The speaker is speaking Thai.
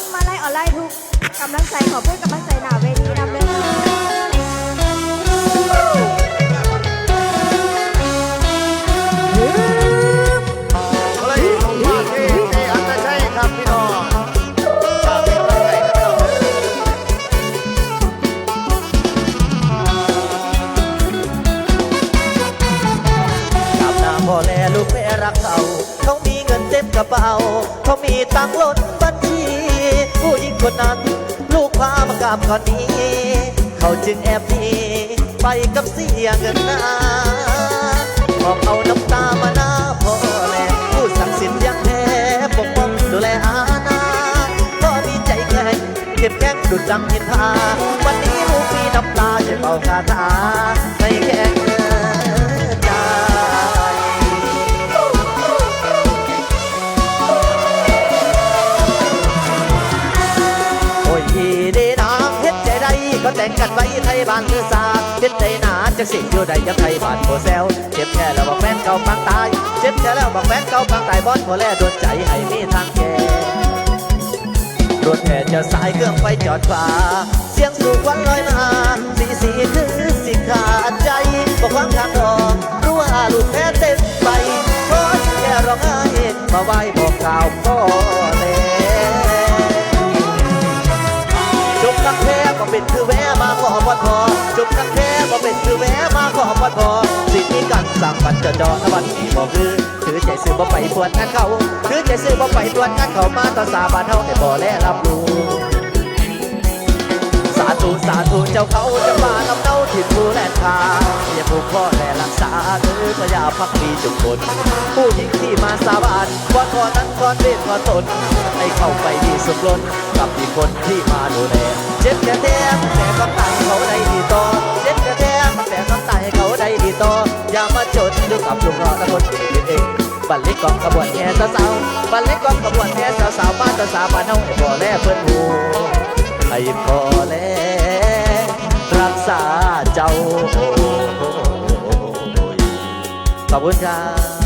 คุณมาลัยออนไลน์ทุกกำลังใจขอบคุณกำลังใจหนาเวทีนำเลยอะไรของมาเท่เท่อันจะใช่ครับพี่น้องฝากเป็นกำลังใจกับพี่น้องกราบหน้าพ่อแลลูกแม่รักเขาเขามีเงินเต็มกระเป๋าเขามีตังค์ล้นบัญชี ผู้หญิงคนนั้น ลูกพามากราบก่อนนี้ เขาจึงแอบหนีไปกับเสียเงินนาบอกเอาน้ำตามาหน้าพ่อแลผู้ศักดิ์สิทธิ์ยังแท้ปกป้องดูแลอาณาพ่อมีใจแข็งเข้มแข็งดุจดังหินทาวันนี้ลูกมีน้ำตาจะเป่าคาถาให้แข็ง แต่งกันไว้ไทยบ้านคือสาเฮ็ดใจหนาจะสิอยู่ใดยังไทยบ้านโคแซวเจ็บแค่แล้วบอกแฟนเก่าปังตาย เจ็บแค่แล้วบอกแฟนเก่าปังตายบอสโคแลโดนใจให้มีทางแก่รถแห่จะสายเครื่องไปจอดฟ้าเสียงสู่ควันลอยาขอสิ่งนี้กันสั่งบันเจอจอตะวันนี้บอกคือถือใจซื้อบ่ไปปวดงานเขาถือใจซื้อบ่ไปปวดงานเขามาต่อสาบานเฮาให้บ่และรับรู้สาธุสาธุเจ้าเขาจะมาลำเนาถิ่นผู้แลนคาอย่าผูกข้อแลรักษาหรือพยาพักดีจุกคนผู้หญิงที่มาสาบานว่าขอนั้นขอเวทขอตนให้เข้าไปดีสุดล้นกับอีกคนที่มาดูแลเจ็บแก่แท้แต่ก็ตายเขาได้ดีต่อเจ็บแก่แท้ ต่ก็ตายเขาได้ดีต่อย่ามาจดดูกับลุงรอตะคนเองบัลเล็กกองกระบวนแห่สาวบัลเล็กกองกระบวนแห่สาวบ้านตาสาวบ้านเฮาให้พอแลเพิ่นหูให้พอแลรักษาเจ้าขอบคุณครับ